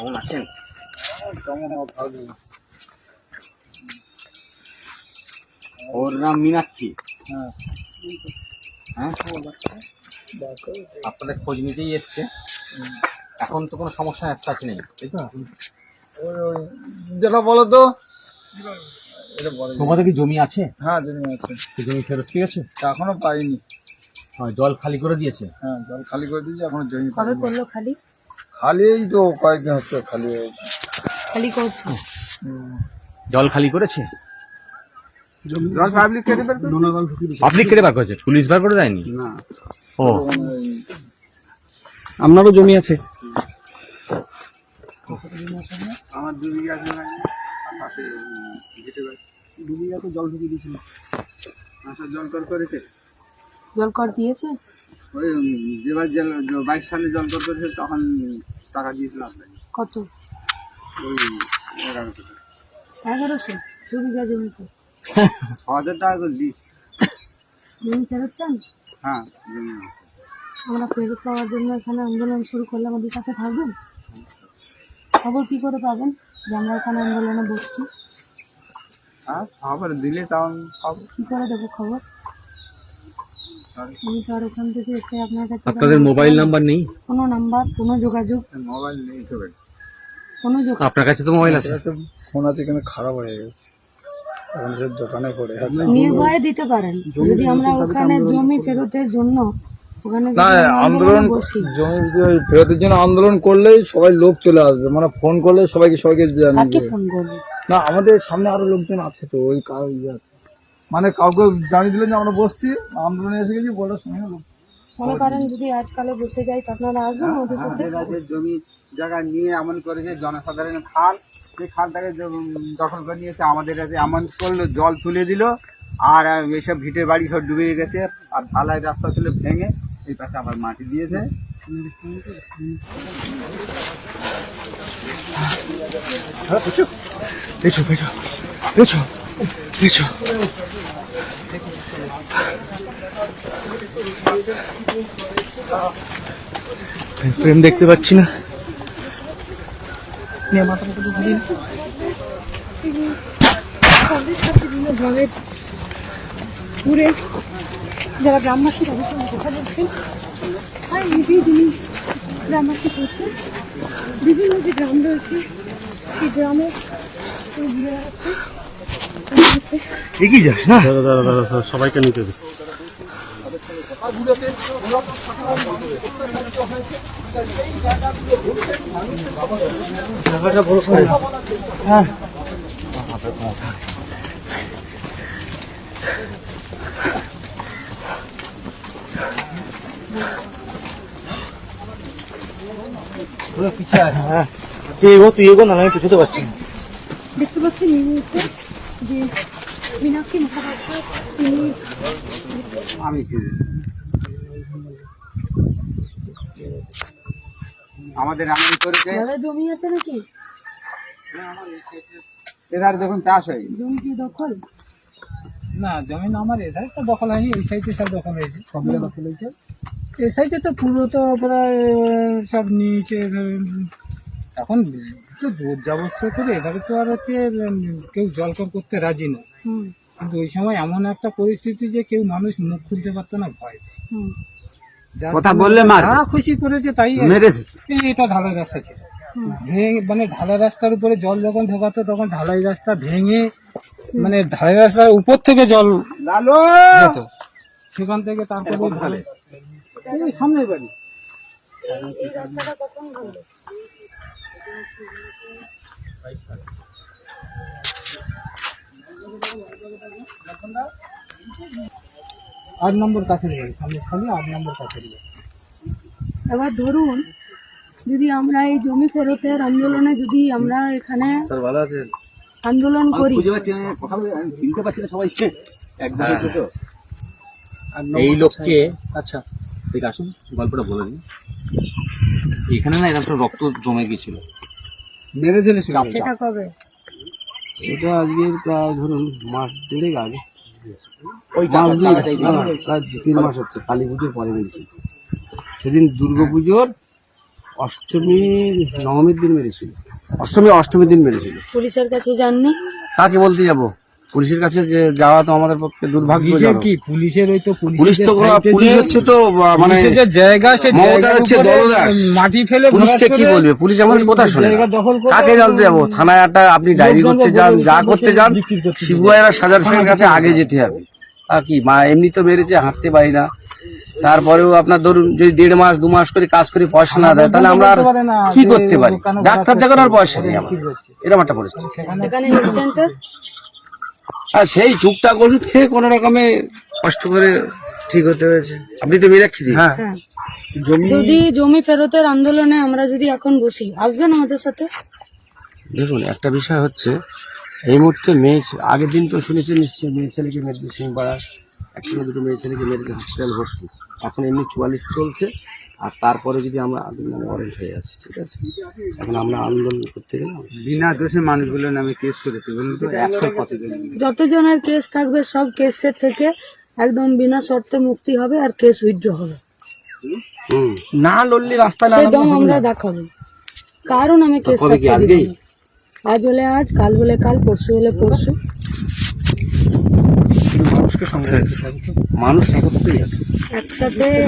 কেমন আছেন ওর নাম মীনাক্ষী হ্যাঁ আপনাদের খোঁজ নিতেই এসছে। এখন তো কোনো সমস্যা অ্যাজ নেই তাই তো? যেটা বলো তো। তোমাদের কি জমি আছে? হ্যাঁ জমি আছে। জমি ফেরত ঠিক আছে? এখনও পাইনি। হ্যাঁ জল খালি করে দিয়েছে? হ্যাঁ জল খালি করে দিয়েছে এখনও জমি কবে। করল খালি? খালি এই তো কয়েকদিন হচ্ছে খালি হয়েছে। খালি করছ? জল খালি করেছে? পাবলিক কেটে পাবলিক কেটে বার করেছে? পুলিশ বার করে দেয়নি? ও। আপনারও জমি আছে? আমার বিঘা আছে পাশে জল ঢুকিয়ে দিয়েছিল। আচ্ছা জল কর করেছে? জল কর দিয়েছে? ওই যেবার বাইশ সালে জল কর করেছে তখন টাকা দিয়েছিল আপনাকে। কত? ওই এগারো টাকা। এগারোশো? দু বিঘা জমিতে। ছ হাজার টাকা করে দিস। জমি ফেরত চান? হ্যাঁ আমরা ফেরত পাওয়ার জন্য এখানে আন্দোলন শুরু করলে আমাদের সাথে থাকবেন? খবর কি করে পাবেন? যে আমরা এখানে আন্দোলনে বসছি। হ্যাঁ খবর দিলে তখন পাবো। কি করে দেবো খবর? আমি তো আর ওখান থেকে এসে আপনার কাছে আপনাদের মোবাইল নাম্বার নেই? কোনো নাম্বার কোনো যোগাযোগ? মোবাইল নেই তো কোনো যোগাযোগ? আপনার কাছে তো মোবাইল আছে। ফোন আছে কিন্তু খারাপ হয়ে গেছে। এখন সে দোকানে পড়ে আছে। নির্ভয়ে দিতে পারেন। যদি আমরা ওখানে জমি ফেরতের জন্য না আন্দোলন ফেরতের জন্য আন্দোলন করলেই সবাই লোক চলে আসবে। মানে ফোন করলে সবাইকে সবাইকে জানিয়ে ফোন করব? না আমাদের সামনে আরও লোকজন আছে তো ওই কাউ ইয়ে আছে। মানে কাউকে জানিয়ে দিলেন যে আমরা বসছি আন্দোলনে এসে গেছি বলার সঙ্গে লোক। মনে করেন যদি আজকালে বসে যাই তো আপনারা আসবেন ওদের সাথে? জমি জায়গা নিয়ে এমন করেছে জনসাধারণ খাল সেই খালটাকে দখল করে নিয়েছে আমাদের কাছে এমন করল জল তুলে দিল আর এইসব ভিটে বাড়ি সব ডুবে গেছে আর ঢালাই রাস্তা ছিল ভেঙে এই পাশে আবার মাটি দিয়েছে। এসো এসো এসো এসো ফ্রেম দেখতে পাচ্ছি না। যারা গ্রামবাসী তাদের সঙ্গে কথা বলছেন আর গ্রামবাসী করছেন বিভিন্ন যে গ্রাম রয়েছে সেই গ্রামে ঘুরে বেড়াচ্ছে। এগিয়ে যাস না? দাদা দাদা দাদা সবাইকে নিতে দে তুই এগো তুই এগো না আমি পিছতে পারছি না। দেখতে যে মীনাক্ষী মুখোপাধ্যায় তিনি আমি ছিলাম। আমাদের এমন করেছে জমি আছে নাকি? এধারে দেখুন চাষ হয়। জমি কি দখল? না জমিন আমার এধারে তো দখল হয়নি এই সাইডে সব দখল হয়েছে সবগুলো দখল হয়েছে। এই সাইডে তো পুরো তো প্রায় সব নিয়েছে উম, এখন তো জোর জাবস্ত করে এবারে তো আর হচ্ছে কেউ জলকর করতে রাজি না। হুম। কিন্তু ওই সময় এমন একটা পরিস্থিতি যে কেউ মানুষ মুখ খুলতে পারতো না ভয় কথা বললে মার। খুশি করেছে তাই মেরেছে। এই এটা ঢালাই রাস্তা ছিল। ভেঙে মানে ঢালাই রাস্তার উপরে জল যখন ঢোকাতো তখন ঢালাই রাস্তা ভেঙে মানে ঢালাই রাস্তার উপর থেকে জল লালু! যেত। সেখান থেকে তারপরে এই সামনের বাড়ি। আট নম্বর কাছের বাড়ি সামনে খালি আট নম্বর কাছের বাড়ি। এবার ধরুন যদি আমরা এই জমি ফেরতের আন্দোলনে যদি আমরা এখানে স্যার ভালো আছেন? আন্দোলন করি। চিনতে পারছি না সবাইকে। এই লোককে আচ্ছা ঠিক আসুন গল্পটা বলে দিন। এখানে না এরকম একটা রক্ত জমে গেছিল মেরেছিল চাপ সেটা কবে? সেটা আজকে প্রায় ধরুন মাস দেড়েক আগে। ওই মাস দুই দিয়েছে। প্রায় দু তিন মাস হচ্ছে কালী পুজোর পরে মেরেছি। সেদিন দুর্গা পুজোর অষ্টমী নবমীর দিন মেরেছিল অষ্টমী অষ্টমীর দিন মেরেছিল। পুলিশের কাছে যাননি? কাকে বলতে যাব? পুলিশের কাছে যে যাওয়া তো আমাদের পক্ষে দুর্ভাগ্যজনক কি? পুলিশের ওই তো পুলিশ তো পুলিশ হচ্ছে তো মানে যে জায়গা সে হচ্ছে দলদাস। মাটি ফেলে পুলিশকে কি বলবে? পুলিশ আমাদের কথা শোনে কাকে জানতে যাব? থানায় একটা আপনি ডায়েরি করতে যান যা করতে যান শিবুয়ারা সাজার সেনের কাছে আগে যেতে হবে। আর কি মা এমনি তো বেড়েছে হাঁটতে পারি না। তারপরেও আপনার ধরুন যদি দেড় মাস দু মাস করে কাজ করে পয়সা না দেয় তাহলে আমরা আর কি করতে পারি? ডাক্তার দেখানোর পয়সা নেই আমার এরকম একটা পরিস্থিতি সেখানে এখানে হেলথ সেন্টার আর সেই টুকটাক ওষুধ খেয়ে কোনো রকমে কষ্ট করে ঠিক হতে হয়েছে। আপনি তো মিরাক্ষী দিন হ্যাঁ। হ্যাঁ। যদি জমি ফেরতের আন্দোলনে আমরা যদি এখন বসি আসবেন আমাদের সাথে? দেখুন একটা বিষয় হচ্ছে এই মুহূর্তে মেয়ে আগের দিন তো শুনেছেন নিশ্চয়ই মেয়ে ছেলেকে মেরেছে সিংপাড়ার একটা না দুটো মেয়ে ছেলেকে মেরেছে হসপিটাল ভর্তি। এখন এমনি চুয়াল্লিশ চলছে। আর তারপরে যদি আমরা ওয়ারেন্ট হয়ে আছে ঠিক আছে? এখন আমরা আন্দোলন করতে গেলে বিনা দোষে মানুষগুলোর নামে কেস করেছে বলুন তো একশো যতজনের কেস থাকবে সব কেসের থেকে একদম বিনা শর্তে মুক্তি হবে আর কেস উইথড্র হবে। হুম। না লড়লে সে দম আমরা দেখাবো। কারণ আমি কেস না। আজ হলে আজ কাল হলে কাল পরশু হলে পরশু। মানুষ একত্রেই আছে।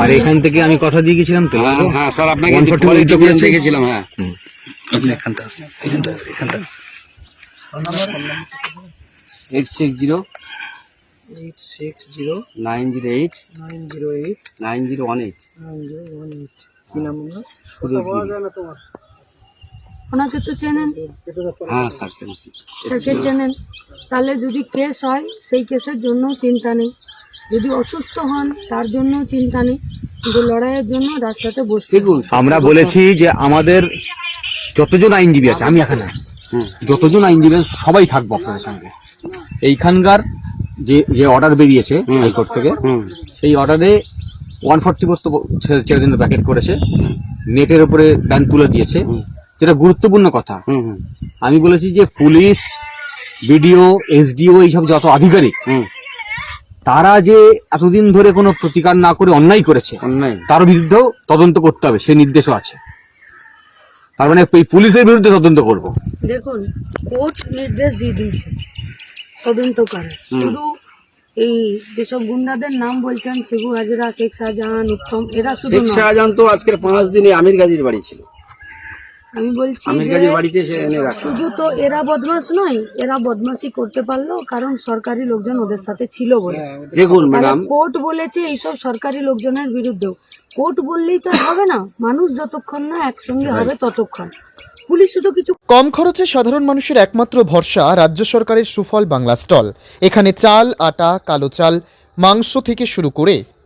আর এখান থেকে আমি কথা দিয়ে গেছিলাম তো? হ্যাঁ হ্যাঁ স্যার আপনাকে 140 পরে উইথড্র টিভিতে করেছি। দেখেছিলাম হ্যাঁ। আপনি এখানটা আসেন এখানটা এখানটা eight six zero. Eight six zero. Nine zero eight. Nine zero eight. Nine zero one eight. Nine zero one eight. কি নাম আপনার? ওনাকে তো চেনেন? হ্যাঁ স্যার চেনেন? তাহলে যদি কেস হয় সেই কেসের জন্য চিন্তা নেই। যদি অসুস্থ হন তার জন্য চিন্তা নেই। কিন্তু লড়াইয়ের জন্য রাস্তাতে বসতে দেখুন আমরা বলেছি যে আমাদের যতজন আইনজীবী আছে আমি এখানে হুম। যতজন আইনজীবী আছে সবাই থাকব আপনাদের সঙ্গে। এইখানকার যে যে অর্ডার বেরিয়েছে। হাইকোর্ট থেকে সেই অর্ডারে ওয়ান ফর্টি ফোর তো ছেড়ে ছেড়ে দিন প্যাকেট করেছে। নেটের উপরে ব্যান তুলে দিয়েছে। যেটা গুরুত্বপূর্ণ কথা। আমি বলেছি যে পুলিশ বিডিও এসডিও এইসব যত আধিকারিক তারা যে এতদিন ধরে কোনো প্রতিকার না করে অন্যায় করেছে অন্যায়। তার বিরুদ্ধেও তদন্ত করতে হবে সে নির্দেশও আছে। তার মানে এই পুলিশের বিরুদ্ধে তদন্ত করব। দেখুন কোর্ট নির্দেশ দিয়ে দিয়েছে তদন্ত করে শুধু এই যেসব গুন্ডাদের নাম বলছেন শিবু হাজরা শেখ শাহজাহান উত্তম এরা শুধু শেখ শাহজাহান তো আজকের পাঁচ দিনে আমির গাজীর বাড়ি ছিল। আমি বলছি যে বাড়িতে শুধু তো এরা বদমাস নয় এরা বদমাসি করতে পারল কারণ সরকারি লোকজন ওদের সাথে ছিল বলে। দেখুন ম্যাডাম। কোর্ট বলেছে এইসব সরকারি লোকজনের বিরুদ্ধেও। কোর্ট বললেই তো হবে না মানুষ যতক্ষণ না একসঙ্গে হবে ততক্ষণ। পুলিশ শুধু কিছু কম খরচে সাধারণ মানুষের একমাত্র ভরসা রাজ্য সরকারের সুফল বাংলা স্টল। এখানে চাল আটা কালো চাল মাংস থেকে শুরু করে